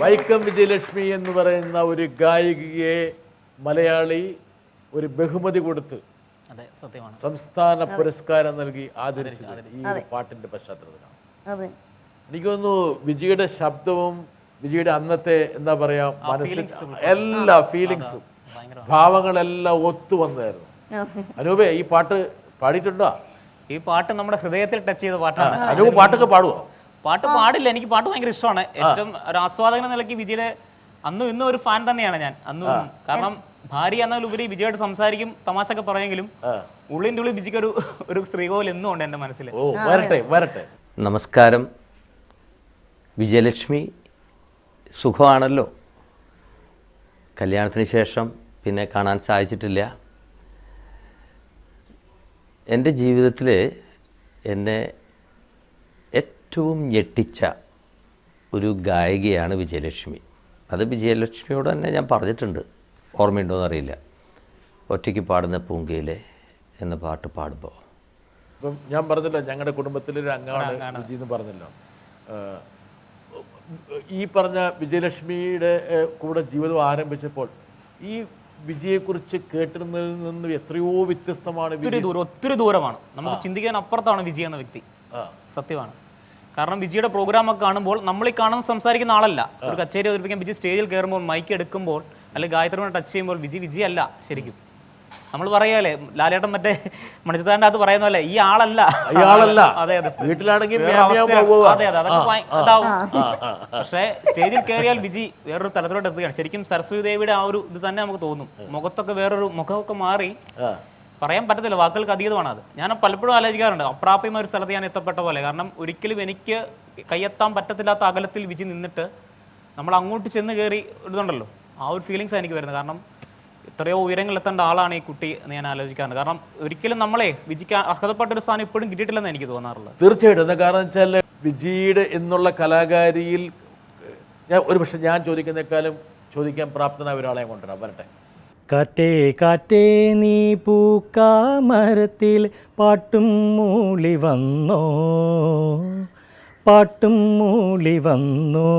വൈക്കം വിജയലക്ഷ്മി എന്ന് പറയുന്ന ഒരു ഗായികയെ മലയാളി ഒരു ബഹുമതി കൊടുത്ത് അതെ സത്യമാണ്. സംസ്ഥാന പുരസ്കാരം നൽകി ആദരിച്ചത് ഈ ഒരു പാട്ടിന്റെ പശ്ചാത്തലത്തിലാണ്. അതെ. എനിക്ക് തോന്നുന്നു വിജയുടെ ശബ്ദവും വിജയുടെ അന്നത്തെ എന്താ പറയാ മനസ്സിൽ എല്ലാ ഫീലിങ്സും ഭാവങ്ങളെല്ലാം ഒത്തു വന്നായിരുന്നു അനൂപേ ഈ പാട്ട് പാടിയിട്ടുണ്ടോ? ഈ പാട്ട് നമ്മുടെ ഹൃദയത്തിൽ ടച്ച് ചെയ്ത പാട്ടാണ്. അനൂപ് പാട്ടൊക്കെ പാടുവോ? പാട്ട് പാടില്ല. എനിക്ക് പാട്ട് ഭയങ്കര ഇഷ്ടമാണ്. ഏറ്റവും ഒരു ആസ്വാദകൻ എന്ന നിലയ്ക്ക് വിജയുടെ അന്നും ഇന്നും ഒരു ഫാൻ തന്നെയാണ് ഞാൻ. അന്നും കാരണം ഭാര്യ എന്നതിലുപരി വിജയോട് സംസാരിക്കും തമാശയൊക്കെ പറയെങ്കിലും ഉള്ളിന്റെ ഉള്ളിൽ വിജയ്ക്ക് ഒരു ഒരു സ്ത്രീകോവിൽ എന്നും ഉണ്ട് എന്റെ മനസ്സിൽ. ഓ വരട്ടെ വരട്ടെ. നമസ്കാരം. വിജയലക്ഷ്മി സുഖമാണല്ലോ? കല്യാണത്തിന് ശേഷം പിന്നെ കാണാൻ സാധിച്ചിട്ടില്ല. എന്റെ ജീവിതത്തിൽ എന്നെ ഏറ്റവും ഞെട്ടിച്ച ഒരു ഗായികയാണ് വിജയലക്ഷ്മി. അത് വിജയലക്ഷ്മിയോട് തന്നെ ഞാൻ പറഞ്ഞിട്ടുണ്ട്. ഓർമ്മയുണ്ടോയെന്ന് അറിയില്ല ഒറ്റയ്ക്ക് പാടുന്ന പൂങ്കയിലെ എന്ന പാട്ട് പാടുമ്പോൾ ഇപ്പം ഞാൻ പറഞ്ഞല്ലോ ഞങ്ങളുടെ കുടുംബത്തിലൊരു അംഗമാണ് വിജി എന്ന് പറഞ്ഞല്ലോ. ഈ പറഞ്ഞ വിജയലക്ഷ്മിയുടെ കൂടെ ജീവിതം ആരംഭിച്ചപ്പോൾ ഈ വിജയെക്കുറിച്ച് കേട്ടിരുന്നതിൽ നിന്ന് എത്രയോ വ്യത്യസ്തമാണ് വിജയ് ഒത്തിരി ദൂരം ഒത്തിരി ദൂരമാണ്. നമുക്ക് ചിന്തിക്കാൻ അപ്പുറത്താണ് വിജയ എന്ന വ്യക്തി. സത്യമാണ്. കാരണം വിജിയുടെ പ്രോഗ്രാം ഒക്കെ കാണുമ്പോൾ നമ്മൾ ഈ കാണുന്ന സംസാരിക്കുന്ന ആളല്ല. ഒരു കച്ചേരി അവതരിപ്പിക്കാൻ വിജി സ്റ്റേജിൽ കയറുമ്പോൾ മൈക്ക് എടുക്കുമ്പോൾ അല്ലെങ്കിൽ ഗായത്രിയോട് ടച്ച് ചെയ്യുമ്പോൾ വിജി വിജി അല്ല ശരിക്കും. നമ്മൾ പറയാല്ലേ ലാലേട്ടൻ മറ്റേ മണിച്ചതാന്റെ അത് പറയുന്ന പോലെ ഈ ആളല്ല. അയാളല്ല അതെ അതെ. വീട്ടിലാണെങ്കിൽ. അതെ അതെ അതൊക്കെ ഭയ- പക്ഷേ സ്റ്റേജിൽ കയറിയാൽ വിജി വേറൊരു തലത്തിലോട്ട് എത്തുകയാണ്. ശരിക്കും സരസ്വതി ദേവിയുടെ ആ ഒരു ഇത് തന്നെ നമുക്ക് തോന്നും. മുഖത്തൊക്കെ വേറൊരു മുഖമൊക്കെ മാറി. പറയാൻ പറ്റത്തില്ല വാക്കുകൾക്ക് അതീതമാണ് അത്. ഞാൻ പലപ്പോഴും ആലോചിക്കാറുണ്ട് അപ്രാപ്യമായ ഒരു സ്ഥലത്ത് ഞാൻ എത്തപ്പെട്ട പോലെ. കാരണം ഒരിക്കലും എനിക്ക് കയ്യെത്താൻ പറ്റത്തില്ലാത്ത അകലത്തിൽ വിജി നിന്നിട്ട് നമ്മൾ അങ്ങോട്ട് ചെന്ന് കയറി ഇടുന്നുണ്ടല്ലോ. ആ ഒരു ഫീലിങ്സ് എനിക്ക് വരുന്നത്. കാരണം എത്രയോ ഉയരങ്ങൾ എത്തേണ്ട ആളാണ് ഈ കുട്ടി എന്ന് ഞാൻ ആലോചിക്കാറുണ്ട്. കാരണം ഒരിക്കലും നമ്മളെ വിജിക്ക് അർഹതപ്പെട്ട ഒരു സ്ഥാനം ഇപ്പോഴും കിട്ടിയിട്ടില്ലെന്ന് എനിക്ക് തോന്നാറുള്ളത്. തീർച്ചയായിട്ടും. കാരണം വെച്ചാൽ വിജിയുടെ എന്നുള്ള കലാകാരിയിൽ ഞാൻ ഒരു പക്ഷേ ഞാൻ ചോദിക്കുന്നേക്കാളും ചോദിക്കാൻ പ്രാപ്തനായ ഒരാളെ കൊണ്ടുവരാം. വരട്ടെ. കാറ്റേ കാറ്റേ നീ പൂക്കാമരത്തിൽ പാട്ടും മൂളി വന്നോ? പാട്ടും മൂളി വന്നോ?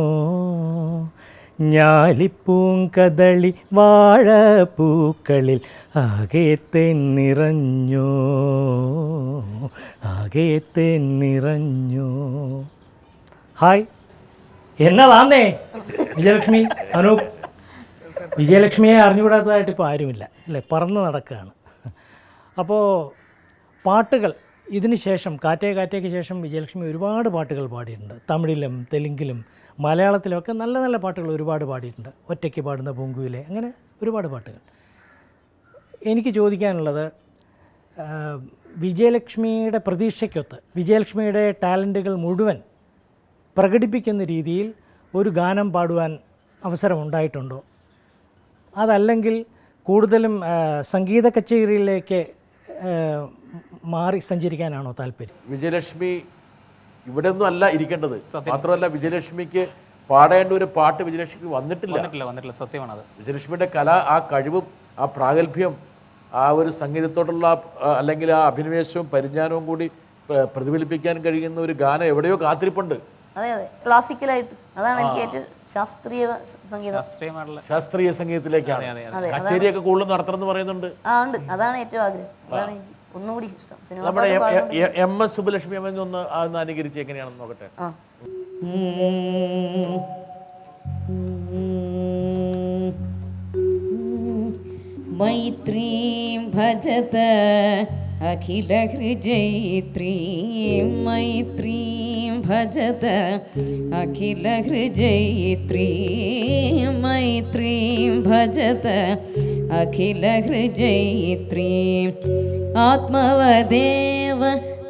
ഞാലിപ്പൂങ്കദളി വാഴപ്പൂക്കളിൽ ആകെ തെന്നിറഞ്ഞോ? ആകെ തെന്നിറഞ്ഞോ? ഹായ്. എന്നതാന്നേ വിജയലക്ഷ്മി അനൂപ്. വിജയലക്ഷ്മിയെ അറിഞ്ഞുകൂടാത്തതായിട്ട് ഇപ്പോൾ ആരുമില്ല. അല്ലേ? പറന്ന് നടക്കുകയാണ്. അപ്പോൾ പാട്ടുകൾ ഇതിന് ശേഷം കാറ്റേ കാറ്റേക്ക് ശേഷം വിജയലക്ഷ്മി ഒരുപാട് പാട്ടുകൾ പാടിയിട്ടുണ്ട്. തമിഴിലും തെലുങ്കിലും മലയാളത്തിലും ഒക്കെ നല്ല നല്ല പാട്ടുകൾ ഒരുപാട് പാടിയിട്ടുണ്ട്. ഒറ്റയ്ക്ക് പാടുന്ന പൊങ്കുവിലെ അങ്ങനെ ഒരുപാട് പാട്ടുകൾ. എനിക്ക് ചോദിക്കാനുള്ളത് വിജയലക്ഷ്മിയുടെ പ്രതീക്ഷയ്ക്കൊത്ത് വിജയലക്ഷ്മിയുടെ ടാലന്റുകൾ മുഴുവൻ പ്രകടിപ്പിക്കുന്ന രീതിയിൽ ഒരു ഗാനം പാടുവാൻ അവസരമുണ്ടായിട്ടുണ്ടോ അതല്ലെങ്കിൽ കൂടുതലും സംഗീത കച്ചേരിയിലേക്ക് മാറി സഞ്ചരിക്കാനാണോ താല്പര്യം? വിജയലക്ഷ്മി ഇവിടെ ഒന്നും അല്ല ഇരിക്കേണ്ടത്. മാത്രമല്ല വിജയലക്ഷ്മിക്ക് പാടേണ്ട ഒരു പാട്ട് വിജയലക്ഷ്മിക്ക് വന്നിട്ടില്ല. വന്നിട്ടില്ല വന്നിട്ടില്ല. സത്യമാണ് അത് വിജയലക്ഷ്മിയുടെ കല ആ കഴിവും ആ പ്രാഗൽഭ്യം ആ ഒരു സംഗീതത്തോടുള്ള അല്ലെങ്കിൽ ആ അഭിനിവേശവും പരിജ്ഞാനവും കൂടി പ്രതിഫലിപ്പിക്കാൻ കഴിയുന്ന ഒരു ഗാനം എവിടെയോ കാത്തിരിപ്പുണ്ട്. അതെ അതെ. ക്ലാസിക്കലായിട്ട് അതാണ് എനിക്ക് ഏറ്റവും ശാസ്ത്രീയ സംഗീതം. ശാസ്ത്രീയ സംഗീതത്തിലേക്കാണ്. കച്ചേരിയൊക്കെ കൂടുതൽ നടത്തണം എന്ന് പറയുന്നുണ്ട്. ആ ഉണ്ട്. അതാണ് ഏറ്റവും ആഗ്രഹം. അതാണ് ഒന്നുകൂടി ഇഷ്ടം. നമ്മുടെ എം എസ് സുബലക്ഷ്മി അമ്മ ഒന്ന് അനുകരിച്ച് എങ്ങനെയാണെന്ന് നോക്കട്ടെ? മൈത്രീം ഭജത അഖില ഹൃജൈത്രീം മൈത്രീം भजत अखिलहृजयित्रीं मैत्रीं भजत अखिलहृजयित्रीम् आत्मवदेव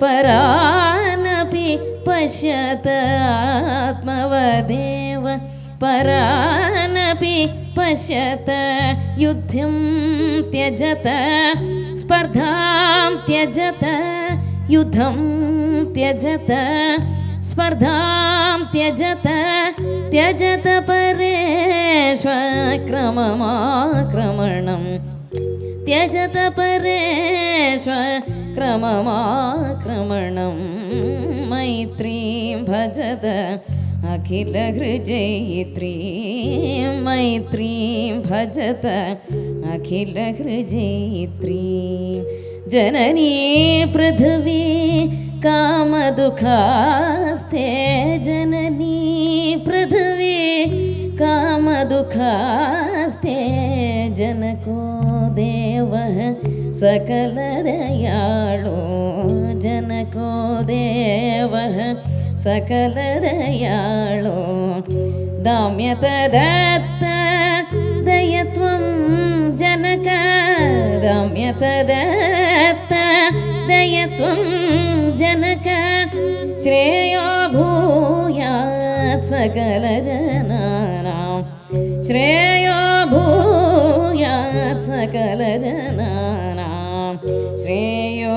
परानपि पश्यत। आत्मवदेव परानपि पश्यत। युद्धं त्यजत स्पर्धां त्यजत युद्धं त्यजत स्पर्धां त्यजत त्यजत परेष्वक्रममाक्रमणम्। त्यजत परेष्वक्रममाक्रमणं मैत्रीं भजत अखिलहृजयित्रीं मैत्रीं भजत अखिलहृजयित्रीं जननी पृथिवी कामदुःखास्ते जननी पृथिवी कामदुःखास्ते जनको देवः सकलदयाळो जनको देवः सकलदयाळो दाम्यतदत्त दयत्वं दाम्यतदत्त दयत्वं जनक श्रेयो भूयात् सकलजनानां श्रेयो भूयात् सकलजनानां श्रेयो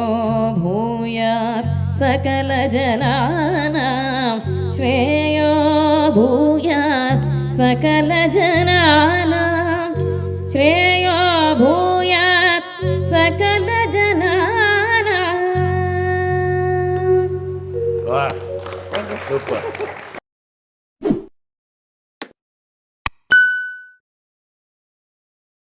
भूयात् सकलजनानां श्रेयो भूयात् सकलजनानां श्रेयो Opa.